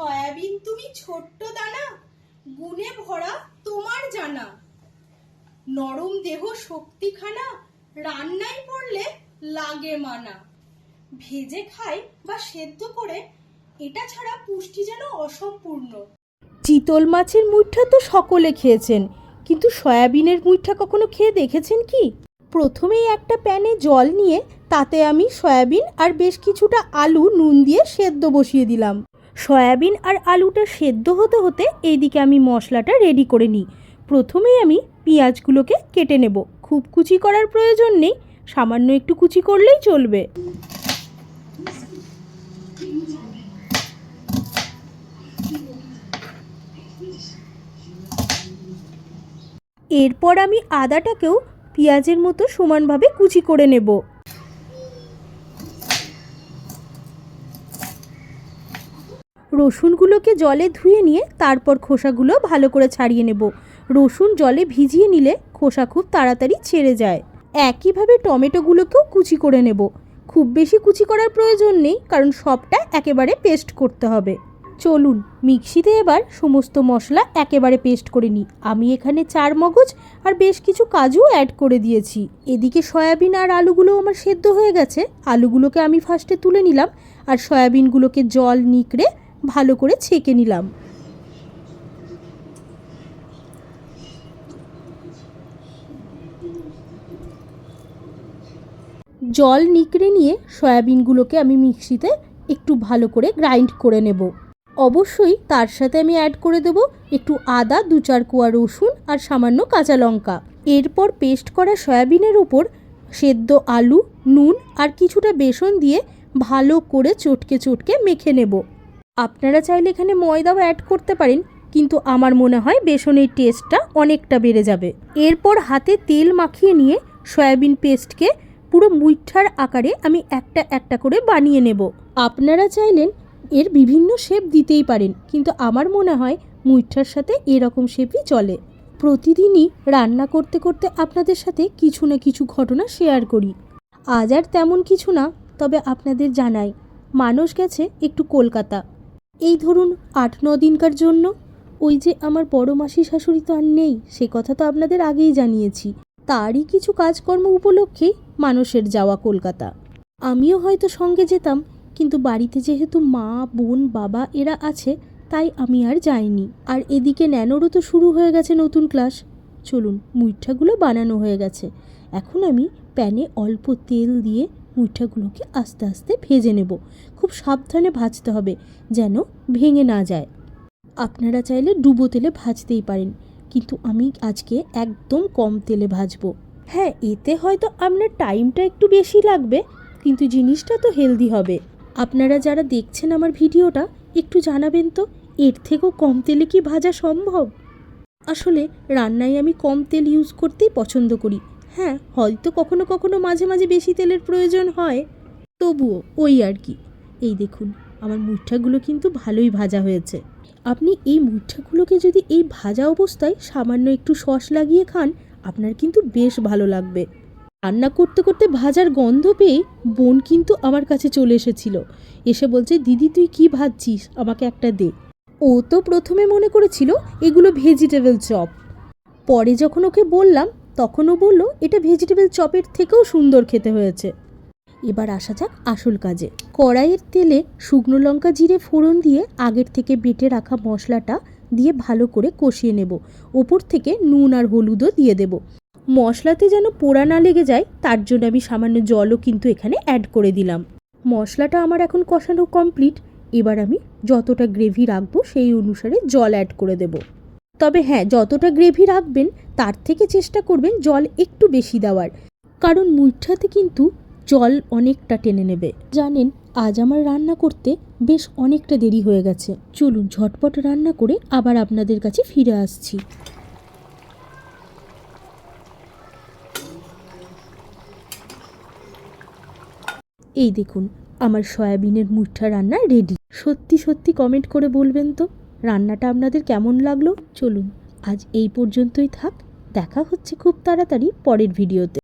Soybean তুমি ছোট্ট দানা গুণে ভরা তোমার জানা। নরম দেহ শক্তিখানা, রান্নায় পড়লে লাগে মানা। ভেজে খাই বা সেদ্ধ করে, এটা ছাড়া পুষ্টি যেন অসম্পূর্ণ। চিতল মাছের মুইঠা তো সকলে খেয়েছেন, কিন্তু সয়াবিনের মুইঠা কখনো খেয়ে দেখেছেন কি? প্রথমেই একটা প্যানে জল নিয়ে তাতে আমি সয়াবিন আর বেশ কিছুটা আলু, নুন দিয়ে সেদ্ধ বসিয়ে দিলাম। সয়াবিন আর আলুটা সেদ্ধ হতে হতে এইদিকে আমি মশলাটা রেডি করে নিই। প্রথমেই আমি পেঁয়াজগুলোকে কেটে নেব। খুব কুচি করার প্রয়োজন নেই, সামান্য একটু কুচি করলেই চলবে। এরপর আমি আদাটাকেও পেঁয়াজের মতো সমানভাবে কুচি করে নেব। রসুনগুলোকে জলে ধুয়ে নিয়ে তারপর খোসাগুলো ভালো করে ছাড়িয়ে নেব। রসুন জলে ভিজিয়ে নিলে খোসা খুব তাড়াতাড়ি ছেড়ে যায়। একইভাবে টমেটোগুলোকেও কুচি করে নেব। খুব বেশি কুচি করার প্রয়োজন নেই, কারণ সবটা একেবারে পেস্ট করতে হবে। চলুন, মিক্সিতে এবার সমস্ত মশলা একেবারে পেস্ট করে নিই। আমি এখানে চার মগজ আর বেশ কিছু কাজু অ্যাড করে দিয়েছি। এদিকে সয়াবিন আর আলুগুলো আমার সেদ্ধ হয়ে গেছে। আলুগুলোকে আমি ফার্স্টে তুলে নিলাম। আর সয়াবিনগুলোকে জল নিকড়ে ভালো করে ছেঁকে নিলাম। জল নিকড়ে নিয়ে সয়াবিনগুলোকে আমি মিক্সিতে একটু ভালো করে গ্রাইন্ড করে নেব। অবশ্যই তার সাথে আমি অ্যাড করে দেব একটু আদা দু চার কোয়া রসুন আর সামান্য কাঁচা লঙ্কা। এরপর পেস্ট করা সয়াবিনের ওপর সেদ্ধ আলু, নুন আর কিছুটা বেসন দিয়ে ভালো করে চটকে চটকে মেখে নেব। আপনারা চাইলে এখানে ময়দাও অ্যাড করতে পারেন, কিন্তু আমার মনে হয় বেসনের টেস্টটা অনেকটা বেড়ে যাবে। এরপর হাতে তেল মাখিয়ে নিয়ে সয়াবিন পেস্টকে পুরো মুইঠার আকারে আমি একটা একটা করে বানিয়ে নেব। আপনারা চাইলেন এর বিভিন্ন শেপ দিতেই পারেন, কিন্তু আমার মনে হয় মুইঠার সাথে এরকম শেপই চলে। প্রতিদিনই রান্না করতে করতে আপনাদের সাথে কিছু না কিছু ঘটনা শেয়ার করি। আজ আর তেমন কিছু না, তবে আপনাদের জানাই, মানুষ গেছে একটু কলকাতা। এই ধরুন আট, ন দিনকার জন্য? ওই যে আমার বড় মাসি শাশুড়ি তো আর নেই, সে কথা তো আপনাদের আগেই জানিয়েছি। তারই কিছু কাজকর্ম উপলক্ষে মানুষের যাওয়া কলকাতা। আমিও হয়তো সঙ্গে যেতাম, কিন্তু বাড়িতে যেহেতু মা, বোন, বাবা এরা আছে, তাই আমি আর যাইনি। আর এদিকে ন্যানোরও তো শুরু হয়ে গেছে নতুন ক্লাস। চলুন, মুইঠাগুলো বানানো হয়ে গেছে। এখন আমি প্যানে অল্প তেল দিয়ে মুইঠাগুলোকে আস্তে আস্তে ভেজে নেব। খুব সাবধানে ভাজতে হবে যেন ভেঙে না যায়। আপনারা চাইলে ডুবো তেলে ভাজতেই পারেন, কিন্তু আমি আজকে একদম কম তেলে ভাজবো। হ্যাঁ এতে হয়তো আপনার টাইমটা একটু বেশি লাগবে, কিন্তু জিনিসটা তো হেলদি হবে। আপনারা যারা দেখছেন আমার ভিডিওটা, একটু জানাবেন তো, এর থেকেও কম তেলে কি ভাজা সম্ভব? আসলে রান্নায় আমি কম তেল ইউজ করতেই পছন্দ করি। হ্যাঁ হয়তো কখনো কখনো মাঝে মাঝে বেশি তেলের প্রয়োজন হয়। তবুও ওই আর কি। এই দেখুন, আমার মুঠাগুলো কিন্তু ভালোই ভাজা হয়েছে। আপনি এই মুঠাগুলোকে যদি এই ভাজা অবস্থায় সামান্য একটু সস লাগিয়ে খান, আপনার কিন্তু বেশ ভালো লাগবে। রান্না করতে করতে ভাজার গন্ধ পেয়ে বোন কিন্তু আমার কাছে চলে এসেছিল। এসে বলছে, দিদি, তুই কি ভাজছিস? আমাকে একটা দে। ও তো প্রথমে মনে করেছিল, এগুলো ভেজিটেবল চপ। পরে যখন ওকে বললাম তখনও বলল, এটা ভেজিটেবল চপের থেকেও সুন্দর খেতে হয়েছে। এবার আসা যাক আসল কাজে। কড়াইয়ের তেলে শুকনো লঙ্কা, জিরে, ফোড়ন দিয়ে আগের থেকে বেটে রাখা মশলাটা দিয়ে ভালো করে কষিয়ে নেব। ওপর থেকে নুন আর হলুদও দিয়ে দেব। মশলাতে যেন পোড়া না লেগে যায়, তার জন্য আমি সামান্য জলও কিন্তু এখানে অ্যাড করে দিলাম। মশলাটা আমার এখন কষানো কমপ্লিট এবার আমি যতটা গ্রেভি রাখব সেই অনুসারে জল অ্যাড করে দেব। তবে হ্যাঁ যতটা গ্রেভি রাখবেন, তার থেকে চেষ্টা করবেন জল একটু বেশি দেওয়ার। কারণ মুইঠাতে কিন্তু জল অনেকটা টেনে নেবে। জানেন, আজ আমার রান্না করতে বেশ অনেকটা দেরি হয়ে গেছে। চলুন ঝটপট রান্না করে আবার আপনাদের কাছে ফিরে আসছি। এই দেখুন, আমার সয়াবিনের মুঠা রান্না রেডি সত্যি সত্যি কমেন্ট করে বলবেন তো, রান্নাটা আপনাদের কেমন লাগল? চলুন, আজ এই পর্যন্তই থাক। দেখা হচ্ছে খুব তাড়াতাড়ি পরের ভিডিওতে